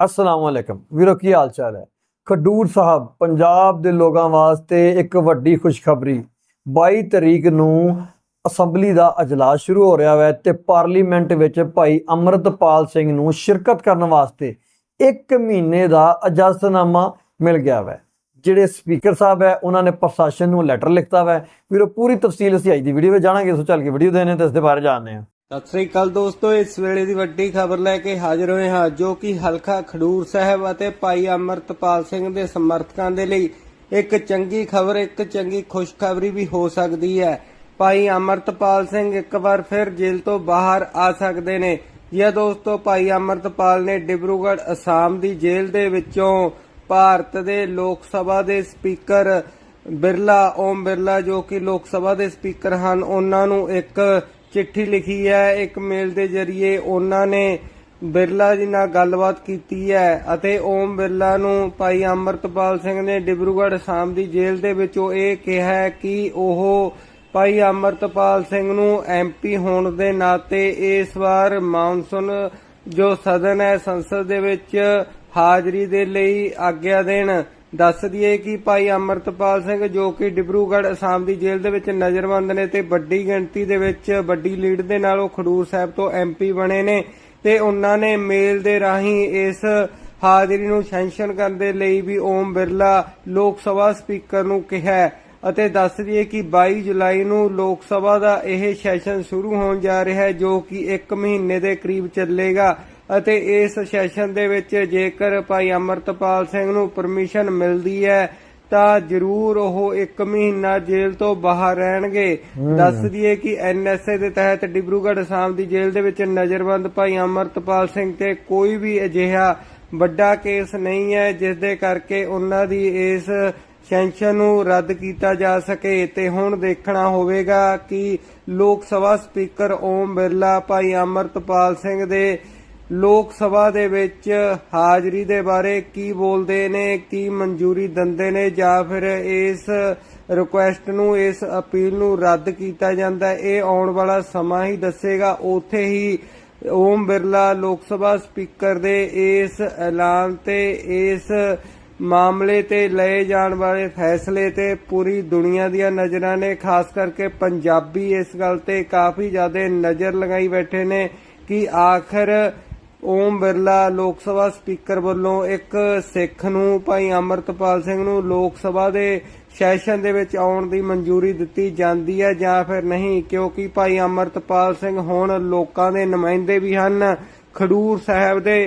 ਅਸਲਾਮ ਅਲੈਕਮ। ਵੀਰੋ, ਕੀ ਹਾਲ ਚਾਲ ਹੈ? ਖਡੂਰ ਸਾਹਿਬ, ਪੰਜਾਬ ਦੇ ਲੋਕਾਂ ਵਾਸਤੇ ਇੱਕ ਵੱਡੀ ਖੁਸ਼ਖਬਰੀ। 22 ਤਰੀਕ ਨੂੰ ਅਸੈਂਬਲੀ ਦਾ ਅਜਲਾਸ ਸ਼ੁਰੂ ਹੋ ਰਿਹਾ ਹੈ ਤੇ ਪਾਰਲੀਮੈਂਟ ਵਿੱਚ ਭਾਈ ਅਮਰਤਪਾਲ ਸਿੰਘ ਨੂੰ ਸ਼ਿਰਕਤ ਕਰਨ ਵਾਸਤੇ 1 ਮਹੀਨੇ ਦਾ ਇਜਾਜ਼ਤਨਾਮਾ ਮਿਲ ਗਿਆ ਹੈ ਜਿਹੜੇ ਸਪੀਕਰ ਸਾਹਿਬ ਹੈ, ਉਹਨਾਂ ਨੇ ਪ੍ਰਸ਼ਾਸਨ ਨੂੰ ਲੈਟਰ ਲਿਖਤਾ ਹੈ ਵੀਰੋ, ਪੂਰੀ ਤਫਸੀਲ ਅਸੀਂ ਅੱਜ ਦੀ ਵੀਡੀਓ ਵਿੱਚ ਜਾਣਾਂਗੇ, ਸੋ ਚੱਲ ਕੇ ਵੀਡੀਓ ਦੇਣੇ ਤੇ ਇਸ ਦੇ ਬਾਰੇ ਜਾਣਦੇ ਹਾਂ। ਸਤਿ ਸ੍ਰੀ ਅਕਾਲ ਦੋਸਤੋ, ਇਸ ਵੇਲੇ ਦੀ ਵੱਡੀ ਖਬਰ ਲੈ ਕੇ ਹਾਜ਼ਰ ਹੋਏ ਹਾਂ, ਜੋ ਕਿ ਹਲਕਾ ਖਡੂਰ ਸਾਹਿਬ ਅਤੇ ਭਾਈ ਅਮਰਤਪਾਲ ਸਿੰਘ ਦੇ ਸਮਰਥਕਾਂ ਦੇ ਲਈ ਇੱਕ ਚੰਗੀ ਖਬਰ, ਇੱਕ ਚੰਗੀ ਖੁਸ਼ਖਬਰੀ ਵੀ ਹੋ ਸਕਦੀ ਹੈ। ਭਾਈ ਅਮਰਤਪਾਲ ਸਿੰਘ ਇੱਕ ਵਾਰ ਫਿਰ ਜੇਲ੍ਹ ਤੋਂ ਬਾਹਰ ਆ ਸਕਦੇ ਨੇ। ਇਹ ਦੋਸਤੋ, ਭਾਈ ਅਮਰਤਪਾਲ ਨੇ ਡਿਬਰੂਗੜ੍ਹ ਅਸਾਮ ਦੀ ਜੇਲ੍ਹ ਦੇ ਵਿੱਚੋਂ ਭਾਰਤ ਦੇ ਲੋਕ ਸਭਾ ਦੇ ਸਪੀਕਰ ਬਿਰਲਾ ਓਮ ਬਿਰਲਾ, ਜੋ ਕਿ ਲੋਕ ਸਭਾ ਦੇ ਸਪੀਕਰ ਹਨ, ਉਹਨਾਂ ਨੂੰ ਇੱਕ ਚਿੱਠੀ ਲਿਖੀ ਹੈ, ਇੱਕ ਮੇਲ ਦੇ ਜ਼ਰੀਏ ਉਹਨਾਂ ਨੇ ਬਿਰਲਾ ਜੀ ਨਾਲ ਗੱਲਬਾਤ ਕੀਤੀ ਹੈ ਅਤੇ ਓਮ ਬਿਰਲਾ ਨੂੰ ਭਾਈ ਅਮਰਤਪਾਲ ਸਿੰਘ ਨੇ ਡਿਬਰੂਗੜ੍ਹ ਸਾਮ ਦੀ ਜੇਲ੍ਹ ਦੇ ਵਿੱਚੋਂ ਇਹ ਕਿਹਾ ਕਿ ਉਹ ਭਾਈ ਅਮਰਤਪਾਲ ਸਿੰਘ ਨੂੰ ਐਮਪੀ ਹੋਣ ਦੇ ਨਾਤੇ ਇਸ ਵਾਰ ਮਾਨਸੂਨ ਜੋ ਸਦਨ ਹੈ ਸੰਸਦ ਦੇ ਵਿੱਚ ਹਾਜ਼ਰੀ ਦੇ ਲਈ ਆਗਿਆ ਦੇਣ। ਦੱਸ ਦਈਏ ਕਿ ਭਾਈ ਅਮਰਤਪਾਲ ਸਿੰਘ ਜੋ ਕਿ ਡਿਬਰੂਗੜ੍ਹ ਅਸਾਮ ਦੀ ਜੇਲ੍ਹ ਦੇ ਵਿੱਚ ਨਜ਼ਰਬੰਦ ਨੇ ਤੇ ਵੱਡੀ ਗਿਣਤੀ ਦੇ ਵਿੱਚ ਵੱਡੀ ਲੀਡ ਦੇ ਨਾਲ ਉਹ ਖਡੂਰ ਸਾਹਿਬ ਤੋਂ ਐਮਪੀ ਬਣੇ ਨੇ ਤੇ ਉਹਨਾਂ ਨੇ ਮੇਲ ਦੇ ਰਾਹੀਂ ਇਸ ਹਾਜ਼ਰੀ ਨੂੰ ਸੈਂਕਸ਼ਨ ਕਰਨ ਦੇ ਲਈ ਵੀ ਓਮ ਬਿਰਲਾ ਲੋਕ ਸਭਾ ਸਪੀਕਰ ਨੂੰ ਕਿਹਾ ਅਤੇ ਦੱਸ ਦਈਏ ਕਿ 22 ਜੁਲਾਈ ਨੂੰ ਲੋਕ ਸਭਾ ਦਾ ਇਹ ਸੈਸ਼ਨ ਸ਼ੁਰੂ ਹੋਣ ਜਾ ਰਿਹਾ ਹੈ ਜੋ ਕਿ 1 ਮਹੀਨੇ ਦੇ ਕਰੀਬ ਚੱਲੇਗਾ। ਅਤੇ ਇਸ ਸੈਸ਼ਨ ਦੇ ਵਿੱਚ ਜੇਕਰ ਭਾਈ ਅਮਰਤਪਾਲ ਸਿੰਘ ਨੂੰ ਪਰਮਿਸ਼ਨ ਮਿਲਦੀ ਹੈ ਤਾਂ ਜ਼ਰੂਰ ਉਹ 1 ਮਹੀਨਾ ਜੇਲ੍ਹ ਤੋਂ ਬਾਹਰ ਰਹਿਣਗੇ। ਦੱਸ ਦਈਏ ਕਿ ਐਨਐਸਏ ਦੇ ਤਹਿਤ ਡਿਬਰੂਗੜ੍ਹ ਅਸਾਮ ਦੀ ਜੇਲ੍ਹ ਦੇ ਵਿੱਚ ਨਜ਼ਰਬੰਦ ਭਾਈ ਅਮਰਤਪਾਲ ਸਿੰਘ ਤੇ ਕੋਈ ਵੀ ਅਜਿਹਾ ਵੱਡਾ ਕੇਸ ਨਹੀਂ ਹੈ ਜਿਸ ਦੇ ਕਰਕੇ ਉਹਨਾਂ ਦੀ ਇਸ ਸੈਂਕਸ਼ਨ ਨੂੰ ਰੱਦ ਕੀਤਾ ਜਾ ਸਕੇ। ਤੇ ਹੁਣ ਦੇਖਣਾ ਹੋਵੇਗਾ ਕਿ ਲੋਕ ਸਭਾ ਸਪੀਕਰ ਓਮ ਬਿਰਲਾ ਭਾਈ ਅਮਰਤਪਾਲ ਸਿੰਘ ਦੇ ਲੋਕ ਸਭਾ ਦੇ ਵਿੱਚ ਹਾਜ਼ਰੀ ਦੇ ਬਾਰੇ ਕੀ ਬੋਲਦੇ ਨੇ, ਕੀ ਮਨਜ਼ੂਰੀ ਦਿੰਦੇ ਨੇ ਜਾਂ ਫਿਰ ਇਸ ਰਿਕੁਐਸਟ ਨੂੰ, ਇਸ ਅਪੀਲ ਨੂੰ ਰੱਦ ਕੀਤਾ ਜਾਂਦਾ ਇਹ ਆਉਣ ਵਾਲਾ ਸਮਾਂ ਹੀ ਦੱਸੇਗਾ। ਉੱਥੇ ਹੀ ਓਮ ਬਿਰਲਾ ਲੋਕ ਸਭਾ ਸਪੀਕਰ ਦੇ ਇਸ ਐਲਾਨ ਤੇ, ਇਸ ਮਾਮਲੇ ਤੇ ਲਏ ਜਾਣ ਵਾਲੇ ਫੈਸਲੇ ਤੇ ਪੂਰੀ ਦੁਨੀਆ ਦੀਆਂ ਨਜ਼ਰਾਂ ਨੇ। ਖਾਸ ਕਰਕੇ ਪੰਜਾਬੀ ਇਸ ਗੱਲ ਤੇ ਕਾਫੀ ਜ਼ਿਆਦਾ ਨਜ਼ਰ ਲਗਾਈ ਬੈਠੇ ਨੇ ਕਿ ਆਖਰ ਓਮ ਬਿਰਲਾ ਲੋਕ ਸਭਾ ਸਪੀਕਰ ਵੱਲੋਂ ਇੱਕ ਸਿੱਖ ਨੂੰ ਭਾਈ ਅਮਰਤਪਾਲ ਸਿੰਘ ਨੂੰ ਲੋਕ ਸਭਾ ਦੇ ਸੈਸ਼ਨ ਦੇ ਵਿੱਚ ਆਉਣ ਦੀ ਮਨਜ਼ੂਰੀ ਦਿੱਤੀ ਜਾਂਦੀ ਹੈ ਜਾਂ ਫਿਰ ਨਹੀਂ, ਕਿਉਂਕਿ ਭਾਈ ਅਮਰਤਪਾਲ ਸਿੰਘ ਹੁਣ ਲੋਕਾਂ ਦੇ ਨੁਮਾਇੰਦੇ ਵੀ ਹਨ। ਖਡੂਰ ਸਾਹਿਬ ਦੇ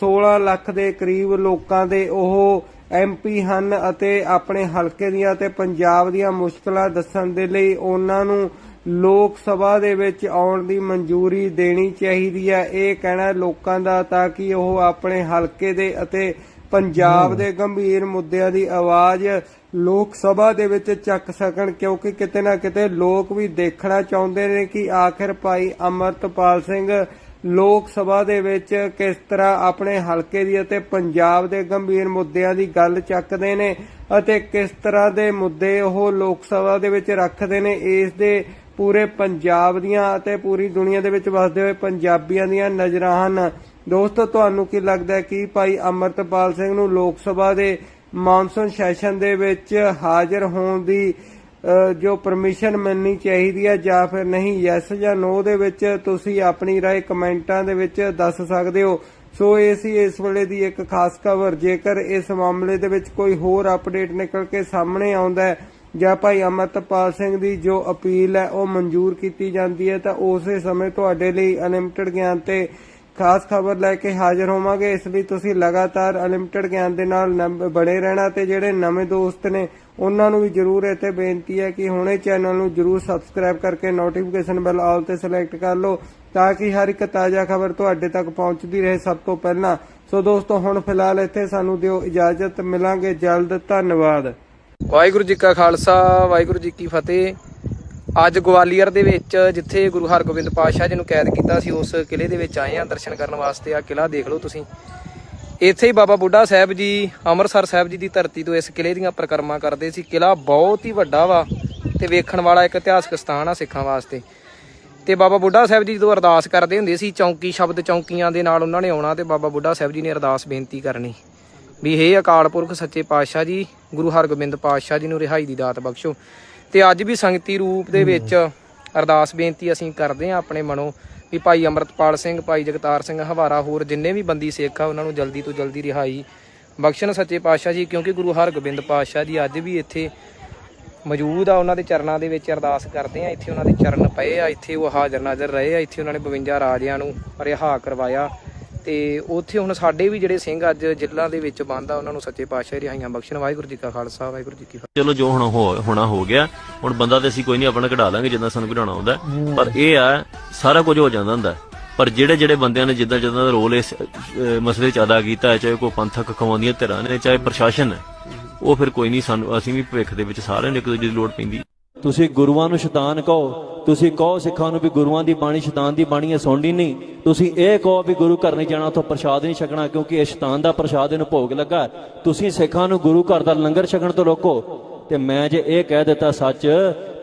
16 ਲੱਖ ਦੇ ਕਰੀਬ ਲੋਕਾਂ ਦੇ ਉਹ ਐਮਪੀ ਹਨ ਅਤੇ ਆਪਣੇ ਹਲਕੇ ਦੀਆਂ ਤੇ ਪੰਜਾਬ ਦੀਆਂ ਮੁਸ਼ਕਲਾਂ ਦੱਸਣ ਦੇ ਲਈ ਉਹਨਾਂ ਨੂੰ ਲੋਕ ਸਭਾ ਦੇ ਵਿੱਚ ਆਉਣ ਦੀ ਮਨਜ਼ੂਰੀ ਦੇਣੀ ਚਾਹੀਦੀ ਹੈ। ਇਹ ਕਹਿਣਾ ਲੋਕਾਂ ਦਾ ਤਾਂ ਕਿ ਉਹ ਆਪਣੇ ਹਲਕੇ ਦੇ ਅਤੇ ਪੰਜਾਬ ਦੇ ਗੰਭੀਰ ਮੁੱਦਿਆਂ ਦੀ ਆਵਾਜ਼ ਲੋਕ ਸਭਾ ਦੇ ਵਿੱਚ ਚੱਕ ਸਕਣ, ਕਿਉਂਕਿ ਕਿਤੇ ਨਾ ਕਿਤੇ ਲੋਕ ਵੀ ਦੇਖਣਾ ਚਾਹੁੰਦੇ ਨੇ ਕਿ ਆਖਿਰ ਭਾਈ ਅਮਰਤਪਾਲ ਸਿੰਘ ਲੋਕ ਸਭਾ ਦੇ ਵਿੱਚ ਕਿਸ ਤਰ੍ਹਾਂ ਆਪਣੇ ਹਲਕੇ ਦੀ ਅਤੇ ਪੰਜਾਬ ਦੇ ਗੰਭੀਰ ਮੁੱਦਿਆਂ ਦੀ ਗੱਲ ਚੱਕਦੇ ਨੇ ਅਤੇ ਕਿਸ ਤਰ੍ਹਾਂ ਦੇ ਮੁੱਦੇ ਉਹ ਲੋਕ ਸਭਾ ਦੇ ਵਿੱਚ ਰੱਖਦੇ ਨੇ, ਇਸ ਦੇ ਪੂਰੇ ਪੰਜਾਬ ਦੀਆਂ ਅਤੇ ਪੂਰੀ ਦੁਨੀਆ ਦੇ ਵਿੱਚ ਵਸਦੇ ਹੋਏ ਪੰਜਾਬੀਆਂ ਦੀਆਂ ਨਜ਼ਰਾਂ ਹਨ ਦੋਸਤੋ ਤੁਹਾਨੂੰ ਕੀ ਲੱਗਦਾ ਹੈ ਕਿ ਭਾਈ ਅਮਰਤਪਾਲ ਸਿੰਘ ਨੂੰ ਲੋਕ ਸਭਾ ਦੇ ਮਾਨਸੂਨ ਸੈਸ਼ਨ ਦੇ ਵਿੱਚ ਹਾਜ਼ਰ ਹੋਣ ਦੀ ਅ, ਜੋ ਪਰਮਿਸ਼ਨ ਮਿਲਣੀ ਚਾਹੀਦੀ ਹੈ ਜਾਂ ਫਿਰ ਨਹੀਂ ਯੈਸ ਜਾਂ ਨੋ ਦੇ ਵਿੱਚ ਤੁਸੀਂ ਆਪਣੀ رائے ਕਮੈਂਟਾਂ ਦੇ ਵਿੱਚ ਦੱਸ ਸਕਦੇ ਹੋ ਸੋ ਇਹ ਸੀ ਇਸ ਵੇਲੇ ਦੀ ਇੱਕ ਖਾਸ ਖਬਰ ਜੇਕਰ ਇਸ ਮਾਮਲੇ ਦੇ ਵਿੱਚ ਕੋਈ ਹੋਰ ਅਪਡੇਟ ਨਿਕਲ ਕੇ ਸਾਹਮਣੇ ਆਉਂਦਾ ਹੈ ਜਾਂ ਭਾਈ ਅਮਰਤਪਾਲ ਸਿੰਘ ਦੀ ਜੋ ਅਪੀਲ ਹੈ, ਉਹ ਮਨਜ਼ੂਰ ਕੀਤੀ ਜਾਂਦੀ ਹੈ, ਤਾਂ ਉਸੇ ਸਮੇਂ ਤੁਹਾਡੇ ਲਈ ਅਨਲਿਮਟਿਡ ਗਿਆਨ ਤੇ ਖਾਸ ਖਬਰ ਲੈ ਕੇ ਹਾਜ਼ਰ ਹੋਵਾਂਗੇ। ਇਸ ਲਈ ਤੁਸੀਂ ਲਗਾਤਾਰ ਅਨਲਿਮਟਿਡ ਗਿਆਨ ਦੇ ਨਾਲ ਬਣੇ ਰਹਿਣਾ ਤੇ ਜਿਹੜੇ ਨਵੇਂ ਦੋਸਤ ਨੇ, ਉਹਨਾਂ ਨੂੰ ਵੀ ਜਰੂਰ ਇੱਥੇ ਬੇਨਤੀ ਹੈ ਕਿ ਹੁਣੇ ਚੈਨਲ ਨੂੰ ਜਰੂਰ ਸਬਸਕ੍ਰਾਈਬ ਕਰਕੇ ਨੋਟੀਫਿਕੇਸ਼ਨ ਬੈਲ ਆਲ ਤੇ ਸਿਲੈਕਟ ਕਰ ਲਓ, ਤਾਂ ਕਿ ਹਰ ਇੱਕ ਤਾਜ਼ਾ ਖਬਰ ਤੁਹਾਡੇ ਤੱਕ ਪਹੁੰਚਦੀ ਰਹੇ ਸਭ ਤੋਂ ਪਹਿਲਾਂ। ਸੋ ਦੋਸਤੋ, ਹੁਣ ਫਿਲਹਾਲ ਇੱਥੇ ਸਾਨੂੰ ਦਿਓ ਇਜਾਜ਼ਤ, ਮਿਲਾਂਗੇ ਜਲਦ, ਧੰਨਵਾਦ। ਵਾਹਿਗੁਰੂ ਜੀ ਕਾ ਖਾਲਸਾ, ਵਾਹਿਗੁਰੂ ਜੀ ਕੀ ਫਤਿਹ। ਅੱਜ ਗਵਾਲੀਅਰ ਦੇ ਵਿੱਚ ਜਿੱਥੇ ਗੁਰੂ ਹਰਗੋਬਿੰਦ ਪਾਤਸ਼ਾਹ ਜੀ ਨੂੰ ਕੈਦ ਕੀਤਾ ਸੀ, ਉਸ ਕਿਲੇ ਦੇ ਵਿੱਚ ਆਏ ਆ ਦਰਸ਼ਨ ਕਰਨ ਵਾਸਤੇ। ਆ ਕਿਲਾ ਦੇਖ ਲਓ ਤੁਸੀਂ। ਇੱਥੇ ਹੀ ਬਾਬਾ ਬੁੱਢਾ ਸਾਹਿਬ ਜੀ, ਅੰਮ੍ਰਿਤਸਰ ਸਾਹਿਬ ਜੀ ਦੀ ਧਰਤੀ ਤੋਂ ਇਸ ਕਿਲੇ ਦੀਆਂ ਪ੍ਰਕਰਮਾ ਕਰਦੇ ਸੀ। ਕਿਲਾ ਬਹੁਤ ਹੀ ਵੱਡਾ ਵਾ ਤੇ ਵੇਖਣ ਵਾਲਾ ਇੱਕ ਇਤਿਹਾਸਕ ਸਥਾਨ ਆ ਸਿੱਖਾਂ ਵਾਸਤੇ। ਤੇ ਬਾਬਾ ਬੁੱਢਾ ਸਾਹਿਬ ਜੀ ਜਦੋਂ ਅਰਦਾਸ ਕਰਦੇ ਹੁੰਦੇ ਸੀ, ਚੌਂਕੀ ਸ਼ਬਦ ਚੌਂਕੀਆਂ ਦੇ ਨਾਲ ਉਹਨਾਂ ਨੇ ਆਉਣਾ ਤੇ ਬਾਬਾ ਬੁੱਢਾ ਸਾਹਿਬ ਜੀ ਨੇ ਅਰਦਾਸ ਬੇਨਤੀ ਕਰਨੀ। ਵੀ ਹੇ ਅਕਾਲ ਪੁਰਖ ਸੱਚੇ ਪਾਤਸ਼ਾਹ ਜੀ ਗੁਰੂ ਹਰਗੋਬਿੰਦ ਪਾਤਸ਼ਾਹ ਜੀ ਨੂੰ ਰਿਹਾਈ ਦੀ ਦਾਤ ਬਖਸ਼ੋ। ਤੇ ਅੱਜ ਵੀ ਸੰਗਤੀ ਰੂਪ ਦੇ ਵਿੱਚ ਅਰਦਾਸ ਬੇਨਤੀ ਅਸੀਂ ਕਰਦੇ ਹਾਂ ਆਪਣੇ ਮਨੋਂ ਵੀ ਭਾਈ ਅਮਰਤਪਾਲ ਸਿੰਘ ਭਾਈ ਜਗਤਾਰ ਸਿੰਘ ਹਵਾਰਾ ਹੋਰ ਜਿੰਨੇ ਵੀ ਬੰਦੀ ਸਿੱਖ ਆ ਉਹਨਾਂ ਨੂੰ ਜਲਦੀ ਤੋਂ ਜਲਦੀ ਰਿਹਾਈ ਬਖਸ਼ਣ ਸੱਚੇ ਪਾਤਸ਼ਾਹ ਜੀ ਕਿਉਂਕਿ ਗੁਰੂ ਹਰਗੋਬਿੰਦ ਪਾਤਸ਼ਾਹ ਜੀ ਅੱਜ ਵੀ ਇੱਥੇ ਮੌਜੂਦ ਆ ਉਹਨਾਂ ਦੇ ਚਰਨਾਂ ਦੇ ਵਿੱਚ ਅਰਦਾਸ ਕਰਦੇ ਆ ਇੱਥੇ ਉਹਨਾਂ ਦੇ ਚਰਨ ਪਏ ਆ ਇੱਥੇ ਉਹ ਹਾਜ਼ਰ ਨਾਜ਼ਰ ਰਹੇ ਆ ਇੱਥੇ ਉਹਨਾਂ ਨੇ 52 ਰਾਜਿਆਂ ਨੂੰ ਰਿਹਾ ਕਰਵਾਇਆ। ਤੇ ਉੱਥੇ ਹੁਣ ਸਾਡੇ ਵੀ ਜਿਹੜੇ ਸਿੰਘ ਅੱਜ ਜ਼ਿਲ੍ਹਾ ਦੇ ਵਿੱਚ ਬੰਦ ਉਹਨਾਂ ਨੂੰ ਸੱਚੇ ਪਾਤਸ਼ਾਹ ਰਿਹਾਈਆਂ ਬਖਸ਼ਣ। ਵਾਹਿਗੁਰੂ ਜੀ ਕਾ ਖਾਲਸਾ, ਵਾਹਿਗੁਰੂ ਜੀ ਕੀ ਫਤਿਹ। ਚਲੋ ਜੋ ਹੁਣ ਹੋ, ਹੋਣਾ ਹੋ ਗਿਆ, ਹੁਣ ਬੰਦਾ ਤੇ ਅਸੀਂ ਕੋਈ ਨਹੀਂ, ਆਪਣਾ ਕਢਾ ਲਾਂਗੇ ਜਿੱਦਾਂ ਸਾਨੂੰ ਕਢਾਉਣਾ ਹੁੰਦਾ। ਪਰ ਇਹ ਆ, ਸਾਰਾ ਕੁਝ ਹੋ ਜਾਂਦਾ ਹੁੰਦਾ। ਪਰ ਜਿਹੜੇ ਜਿਹੜੇ ਬੰਦਿਆਂ ਨੇ ਜਿੱਦਾਂ ਜਿੱਦਾਂ ਦਾ ਰੋਲ ਇਸ ਮਸਲੇ 'ਚ ਅਦਾ ਕੀਤਾ ਹੈ, ਚਾਹੇ ਕੋਈ ਪੰਥਕ ਖਵਾਉਂਦੀਆਂ ਧਿਰਾਂ ਨੇ, ਚਾਹੇ ਪ੍ਰਸ਼ਾਸਨ ਹੈ, ਉਹ ਫਿਰ ਕੋਈ ਨਹੀਂ, ਸਾਨੂੰ, ਅਸੀਂ ਵੀ ਭਵਿੱਖ ਦੇ ਵਿੱਚ ਸਾਰਿਆਂ ਨੂੰ ਇੱਕ ਦੂਜੇ ਦੀ ਲੋੜ ਪੈਂਦੀ। ਤੁਸੀਂ ਗੁਰੂਆਂ ਨੂੰ ਸ਼ੈਤਾਨ ਕਹੋ, ਤੁਸੀਂ ਕਹੋ ਸਿੱਖਾਂ ਨੂੰ ਵੀ ਗੁਰੂਆਂ ਦੀ ਬਾਣੀ, ਸ਼ੈਤਾਨ ਦੀ ਬਾਣੀ ਹੈ ਸੁਣਨੀ ਨਹੀਂ। ਤੁਸੀਂ ਇਹ ਕਹੋ ਵੀ ਗੁਰੂ ਘਰ ਨਹੀਂ ਜਾਣਾ, ਉੱਥੋਂ ਪ੍ਰਸ਼ਾਦ ਨਹੀਂ ਛਕਣਾ, ਕਿਉਂਕਿ ਇਹ ਸ਼ੈਤਾਨ ਦਾ ਪ੍ਰਸ਼ਾਦ ਇਹਨੂੰ ਭੋਗ ਲੱਗਾ। ਤੁਸੀਂ ਸਿੱਖਾਂ ਨੂੰ ਗੁਰੂ ਘਰ ਦਾ ਲੰਗਰ ਛਕਣ ਤੋਂ ਰੋਕੋ। ਤੇ ਮੈਂ ਜੇ ਇਹ ਕਹਿ ਦਿੱਤਾ ਸੱਚ,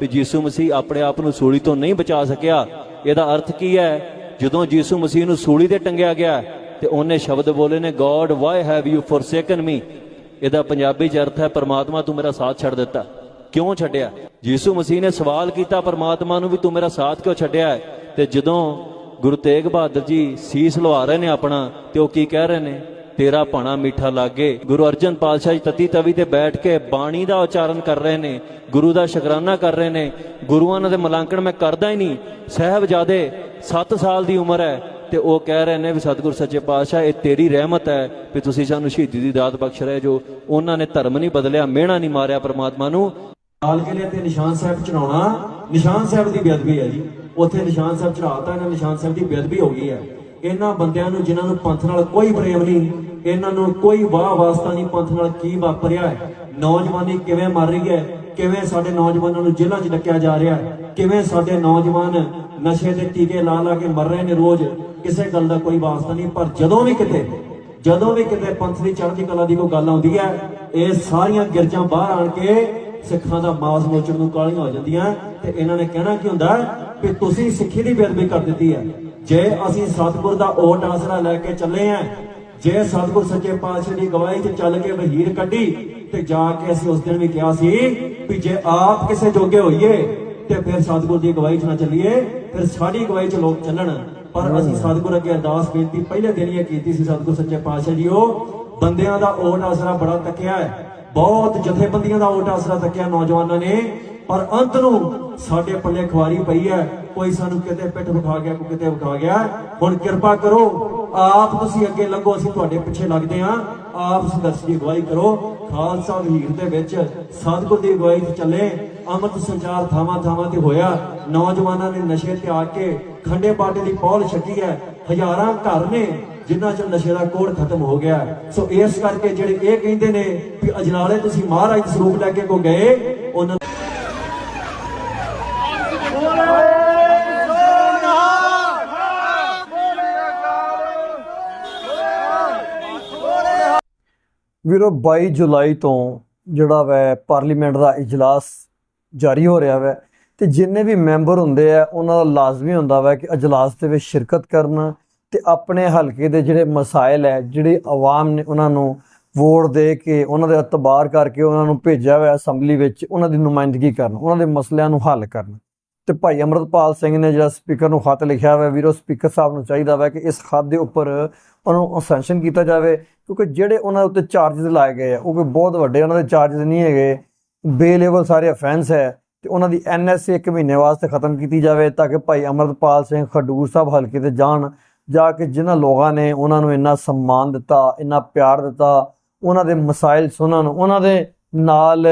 ਵੀ ਯੀਸੂ ਮਸੀਹ ਆਪਣੇ ਆਪ ਨੂੰ ਸੂਲੀ ਤੋਂ ਨਹੀਂ ਬਚਾ ਸਕਿਆ, ਇਹਦਾ ਅਰਥ ਕੀ ਹੈ? ਜਦੋਂ ਯੀਸੂ ਮਸੀਹ ਨੂੰ ਸੂਲੀ ਤੇ ਟੰਗਿਆ ਗਿਆ, ਤੇ ਉਹਨੇ ਸ਼ਬਦ ਬੋਲੇ ਨੇ God why have you forsaken me ਇਹਦਾ ਪੰਜਾਬੀ ਚ ਅਰਥ ਹੈ, ਪਰਮਾਤਮਾ ਤੂੰ ਮੇਰਾ ਸਾਥ ਛੱਡ ਦਿੱਤਾ। ਕਿਉਂ ਛੱਡਿਆ? ਯੀਸੂ ਮਸੀਹ ਨੇ ਸਵਾਲ ਕੀਤਾ, ਪਰਮਾਤਮਾ ਨੂੰ ਵੀ ਤੂੰ ਮੇਰਾ ਸਾਥ ਕਿਉਂ ਛੱਡਿਆ ਤੇ ਜਦੋਂ ਗੁਰੂ ਤੇਗ ਬਹਾਦਰ ਜੀ ਸੀਸ ਲਵਾ ਰਹੇ ਨੇ ਆਪਣਾ, ਤੇ ਉਹ ਕੀ ਕਹਿ ਰਹੇ ਨੇ? ਤੇਰਾ ਭਾਣਾ ਮਿੱਠਾ ਲਾਗੇ। ਗੁਰੂ ਅਰਜਨ ਪਾਤਸ਼ਾਹ ਜੀ ਤਤੀ ਤਵੀ ਤੇ ਬੈਠ ਕੇ ਬਾਣੀ ਦਾ ਉਚਾਰਨ ਕਰ ਰਹੇ ਨੇ, ਗੁਰੂ ਦਾ ਸ਼ੁਕਰਾਨਾ ਕਰ ਰਹੇ ਨੇ। ਗੁਰੂਆਂ ਦੇ ਮਲਾਂਕਣ ਮੈਂ ਕਰਦਾ ਹੀ ਨਹੀਂ। ਸਾਹਿਬਜ਼ਾਦੇ 7 ਸਾਲ ਦੀ ਉਮਰ ਹੈ ਤੇ ਉਹ ਕਹਿ ਰਹੇ ਨੇ ਵੀ, ਸਤਿਗੁਰ ਸੱਚੇ ਪਾਤਸ਼ਾਹ, ਇਹ ਤੇਰੀ ਰਹਿਮਤ ਹੈ ਵੀ ਤੁਸੀਂ ਸਾਨੂੰ ਸ਼ਹੀਦੀ ਦੀ ਦਾਤ ਬਖਸ਼ ਰਹੇ ਜੋ ਉਹਨਾਂ ਨੇ ਧਰਮ ਨਹੀਂ ਬਦਲਿਆ, ਮਿਹਣਾ ਨਹੀਂ ਮਾਰਿਆ ਪ੍ਰਮਾਤਮਾ ਨੂੰ। ਲਾਲ ਕਿਲੇ ਤੇ ਨਿਸ਼ਾਨ ਸਾਹਿਬ ਚੜਾਉਣਾ ਨਿਸ਼ਾਨ ਸਾਹਿਬ ਦੀ ਬੇਅਦਬੀ ਹੈ ਜੀ। ਉੱਥੇ ਨਿਸ਼ਾਨ ਸਾਹਿਬ ਚੜਾਤਾ ਇਹਨਾਂ ਨਿਸ਼ਾਨ ਸਾਹਿਬ ਦੀ ਬੇਅਦਬੀ ਹੋ ਗਈ ਹੈ ਇਹਨਾਂ ਬੰਦਿਆਂ ਨੂੰ, ਜਿਨ੍ਹਾਂ ਨੂੰ ਪੰਥ ਨਾਲ ਕੋਈ ਪ੍ਰੇਮ ਨਹੀਂ, ਇਹਨਾਂ ਨੂੰ ਕੋਈ ਵਾਹ ਵਾਸਤਾ ਨਹੀਂ, ਪੰਥ ਨਾਲ ਕੀ ਵਾਪਰਿਆ ਹੈ? ਨੌਜਵਾਨੀ ਕਿਵੇਂ ਮਰ ਰਹੀ ਹੈ? ਕਿਵੇਂ ਸਾਡੇ ਨੌਜਵਾਨਾਂ ਨੂੰ ਜੇਲ੍ਹਾਂ 'ਚ ਡੱਕਿਆ ਜਾ ਰਿਹਾ ਹੈ? ਕਿਵੇਂ ਸਾਡੇ ਨੌਜਵਾਨ ਨਸ਼ੇ ਦੇ ਟੀਕੇ ਲਾ ਲਾ ਕੇ ਮਰ ਰਹੇ ਨੇ ਰੋਜ਼? ਕਿਸੇ ਗੱਲ ਦਾ ਕੋਈ ਵਾਸਤਾ ਨਹੀਂ, ਪਰ ਜਦੋਂ ਵੀ ਕਿਤੇ, ਜਦੋਂ ਵੀ ਕਿਤੇ ਪੰਥ ਦੀ ਚੜ੍ਹਦੀ ਕਲਾ ਦੀ ਕੋਈ ਗੱਲ ਆਉਂਦੀ ਹੈ, ਇਹ ਸਾਰੀਆਂ ਗਿਰਜਾਂ ਬਾਹਰ ਆਣ ਕੇ ਸਿੱਖਾਂ ਦਾ ਮਾਸ ਮੋਚਣ ਨੂੰ ਕਾਲੀਆਂ ਹੋ ਜਾਂਦੀਆਂ। ਤੇ ਇਹਨਾਂ ਨੇ ਕਹਿਣਾ ਕੀ ਹੁੰਦਾ? ਕਿ ਤੁਸੀਂ ਸਿੱਖੀ ਦੀ ਬੇਅਦਬੀ ਕਰ ਦਿੱਤੀ ਹੈ। ਜੇ ਅਸੀਂ ਸਤਿਗੁਰ ਦਾ ਓਟ ਆਸਰਾ ਲੈ ਕੇ ਚੱਲੇ ਆਂ ਜੇ ਸਤਿਗੁਰ ਸੱਚੇ ਪਾਤਸ਼ਾਹ ਦੀ ਗਵਾਹੀ 'ਚ ਚੱਲ ਕੇ ਵਹੀਰ ਕੱਢੀ ਤੇ ਜਾ ਕੇ ਅਸੀਂ ਉਸ ਦਿਨ ਵੀ ਕਿਹਾ ਸੀ ਵੀ ਜੇ ਆਪ ਕਿਸੇ ਜੋਗੇ ਹੋਈਏ ਤੇ ਫਿਰ ਸਤਿਗੁਰ ਦੀ ਗਵਾਹੀ 'ਚ ਨਾ ਚੱਲੀਏ ਫਿਰ ਸਾਡੀ ਗਵਾਹੀ 'ਚ ਲੋਕ ਚੱਲਣ। ਪਰ ਅਸੀਂ ਸਤਿਗੁਰ ਅੱਗੇ ਅਰਦਾਸ ਬੇਨਤੀ ਪਹਿਲੇ ਦਿਨ ਹੀ ਕੀਤੀ ਸੀ ਸਤਿਗੁਰ ਸੱਚੇ ਪਾਤਸ਼ਾਹ ਜੀ ਉਹ ਬੰਦਿਆਂ ਦਾ ਓਟ ਆਸਰਾ ਬੜਾ ਤੱਕਿਆ ਹੈ। ਬਹੁਤ ਜਥੇਬੰਦੀਆਂ ਦਾ ਓਟ ਆਸਰਾ ਤੱਕਿਆ ਨੌਜਵਾਨਾਂ ਨੇ, ਪਰ ਅੰਤ ਨੂੰ ਸਾਡੇ ਪੱਲੇ ਖਵਾਰੀ ਪਈ ਹੈ। ਕੋਈ ਸਾਨੂੰ ਕਿਤੇ ਪਿੱਠ ਵਿਖਾ ਗਿਆ, ਕੋਈ ਕਿਤੇ ਵਿਖਾ ਗਿਆ। ਹੁਣ ਕਿਰਪਾ ਕਰੋ, ਆਪ ਤੁਸੀਂ ਅੱਗੇ ਲੰਘੋ, ਅਸੀਂ ਤੁਹਾਡੇ ਪਿੱਛੇ ਲੱਗਦੇ ਹਾਂ। ਆਪ ਸੰਘਰਸ਼ ਦੀ ਅਗਵਾਈ ਕਰੋ। ਖਾਲਸਾ ਵਹੀਰ ਦੇ ਵਿੱਚ ਸਤਿਗੁਰ ਦੀ ਅਗਵਾਈ 'ਚ ਚੱਲੇ। ਅੰਮ੍ਰਿਤ ਸੰਚਾਰ ਥਾਵਾਂ ਥਾਵਾਂ ਤੇ ਹੋਇਆ। ਨੌਜਵਾਨਾਂ ਨੇ ਨਸ਼ੇ ਤੇ ਆ ਕੇ ਖੰਡੇ ਬਾਟੇ ਦੀ ਪੌਲ ਛੱਡੀ ਹੈ। ਹਜ਼ਾਰਾਂ ਘਰ ਨੇ ਜਿਨ੍ਹਾਂ ਚ ਨਸ਼ੇ ਦਾ ਕੋੜ ਖਤਮ ਹੋ ਗਿਆ ਸੋ ਇਸ ਕਰਕੇ ਜਿਹੜੇ ਇਹ ਕਹਿੰਦੇ ਨੇ ਵੀ ਅਜਨਾਲੇ ਤੁਸੀਂ ਮਹਾਰਾਜ ਸਰੂਪ ਲੈ ਕੇ ਕੋ ਗਏ, ਉਹਨਾਂ ਵੀਰੋ 22 ਜੁਲਾਈ ਤੋਂ ਜਿਹੜਾ ਵੈ ਪਾਰਲੀਮੈਂਟ ਦਾ ਇਜਲਾਸ ਜਾਰੀ ਹੋ ਰਿਹਾ ਵੈ, ਤੇ ਜਿੰਨੇ ਵੀ ਮੈਂਬਰ ਹੁੰਦੇ ਆ, ਉਹਨਾਂ ਦਾ ਲਾਜ਼ਮੀ ਹੁੰਦਾ ਵੈ ਕਿ ਇਜਲਾਸ ਦੇ ਵਿੱਚ ਸ਼ਿਰਕਤ ਕਰਨਾ ਤੇ ਆਪਣੇ ਹਲਕੇ ਦੇ ਜਿਹੜੇ ਮਸਾਇਲ ਹੈ, ਜਿਹੜੇ ਆਵਾਮ ਨੇ ਉਹਨਾਂ ਨੂੰ ਵੋਟ ਦੇ ਕੇ ਉਹਨਾਂ ਦੇ ਇਤਬਾਰ ਕਰਕੇ ਉਹਨਾਂ ਨੂੰ ਭੇਜਿਆ ਹੋਇਆ ਅਸੈਂਬਲੀ ਵਿੱਚ, ਉਹਨਾਂ ਦੀ ਨੁਮਾਇੰਦਗੀ ਕਰਨ, ਉਹਨਾਂ ਦੇ ਮਸਲਿਆਂ ਨੂੰ ਹੱਲ ਕਰਨ। ਤੇ ਭਾਈ ਅਮਰਤਪਾਲ ਸਿੰਘ ਨੇ ਜਿਹੜਾ ਸਪੀਕਰ ਨੂੰ ਖਤ ਲਿਖਿਆ ਹੋਇਆ, ਵੀਰੋ, ਸਪੀਕਰ ਸਾਹਿਬ ਨੂੰ ਚਾਹੀਦਾ ਵਾ ਕਿ ਇਸ ਖਤ ਦੇ ਉੱਪਰ ਉਹਨੂੰ ਸੈਂਕਸ਼ਨ ਕੀਤਾ ਜਾਵੇ, ਕਿਉਂਕਿ ਜਿਹੜੇ ਉਹਨਾਂ ਉੱਤੇ ਚਾਰजेस ਲਾਏ ਗਏ ਆ, ਉਹ ਕੋਈ ਬਹੁਤ ਵੱਡੇ ਉਹਨਾਂ ਦੇ ਚਾਰजेस ਨਹੀਂ ਹੈਗੇ। ਬੇ ਸਾਰੇ ਅਫੈਂਸ ਹੈ ਤੇ ਉਹਨਾਂ ਦੀ ਐਨਐਸਏ ਇੱਕ ਮਹੀਨੇ ਵਾਸਤੇ ਖਤਮ ਕੀਤੀ ਜਾਵੇ ਤਾਂ ਕਿ ਭਾਈ ਅਮਰਤਪਾਲ ਸਿੰਘ ਖਡੂਰ ਸਾਹਿਬ ਹਲਕੇ ਤੇ ਜਾਣ। ਜਾ ਕੇ ਜਿਨ੍ਹਾਂ ਲੋਕਾਂ ਨੇ ਉਹਨਾਂ ਨੂੰ ਇੰਨਾ ਸਨਮਾਨ ਦਿੱਤਾ, ਇੰਨਾ ਪਿਆਰ ਦਿੱਤਾ, ਉਹਨਾਂ ਦੇ ਮਸਾਇਲ ਸੁਣਨ, ਉਹਨਾਂ ਦੇ ਨਾਲ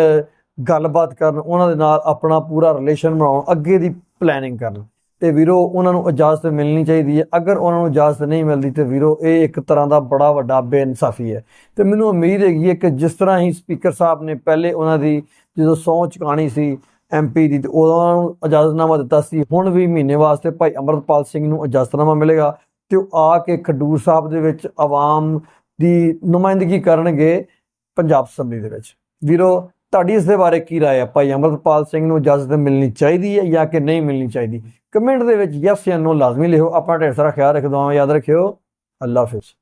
ਗੱਲਬਾਤ ਕਰਨ, ਉਹਨਾਂ ਦੇ ਨਾਲ ਆਪਣਾ ਪੂਰਾ ਰਿਲੇਸ਼ਨ ਬਣਾਉਣ, ਅੱਗੇ ਦੀ ਪਲੈਨਿੰਗ ਕਰਨ। ਤੇ ਵੀਰੋ, ਉਹਨਾਂ ਨੂੰ ਇਜਾਜ਼ਤ ਮਿਲਣੀ ਚਾਹੀਦੀ ਹੈ। ਅਗਰ ਉਹਨਾਂ ਨੂੰ ਇਜਾਜ਼ਤ ਨਹੀਂ ਮਿਲਦੀ ਤੇ ਵੀਰੋ, ਇਹ ਇੱਕ ਤਰ੍ਹਾਂ ਦਾ ਬੜਾ ਵੱਡਾ ਬੇਇਨਸਾਫੀ ਹੈ। ਤੇ ਮੈਨੂੰ ਉਮੀਦ ਹੈਗੀ ਹੈ ਕਿ ਜਿਸ ਤਰ੍ਹਾਂ ਹੀ ਸਪੀਕਰ ਸਾਹਿਬ ਨੇ ਪਹਿਲੇ ਉਹਨਾਂ ਦੀ ਜਦੋਂ ਸਹੁੰ ਚੁਕਾਣੀ ਸੀ ਐਮਪੀ ਦੀ, ਤੇ ਉਦੋਂ ਉਹਨਾਂ ਨੂੰ ਇਜਾਜ਼ਤਨਾਮਾ ਦਿੱਤਾ ਸੀ। ਹੁਣ ਵੀ ਮਹੀਨੇ ਵਾਸਤੇ ਭਾਈ ਅਮਰਪਾਲ ਸਿੰਘ ਨੂੰ ਇਜਾਜ਼ਤਨਾਮਾ ਮਿਲੇਗਾ। ਤੇ ਉਹ ਆ ਕੇ ਖਡੂਰ ਸਾਹਿਬ ਦੇ ਵਿੱਚ ਆਵਾਮ ਦੀ ਨੁਮਾਇੰਦਗੀ ਕਰਨਗੇ ਪੰਜਾਬ ਅਸੈਂਬਲੀ ਦੇ ਵਿੱਚ। ਵੀਰੋ, ਤੁਹਾਡੀ ਇਸ ਦੇ ਬਾਰੇ ਕੀ ਰਾਏ ਹੈ ਭਾਈ ਅਮਰਤਪਾਲ ਸਿੰਘ ਨੂੰ ਇਜਾਜ਼ਤ ਮਿਲਣੀ ਚਾਹੀਦੀ ਹੈ ਜਾਂ ਕਿ ਨਹੀਂ ਮਿਲਣੀ ਚਾਹੀਦੀ? ਕਮੈਂਟ ਦੇ ਵਿੱਚ ਯੈਸ ਜਾਂ ਨੋ ਲਾਜ਼ਮੀ ਲਿਖੋ। ਆਪਣਾ ਢੇਰ ਸਾਰਾ ਖਿਆਲ ਰੱਖਦਾ ਹਾਂ। ਯਾਦ ਰੱਖਿਓ। ਅੱਲਾ ਹਾਫਿਜ਼।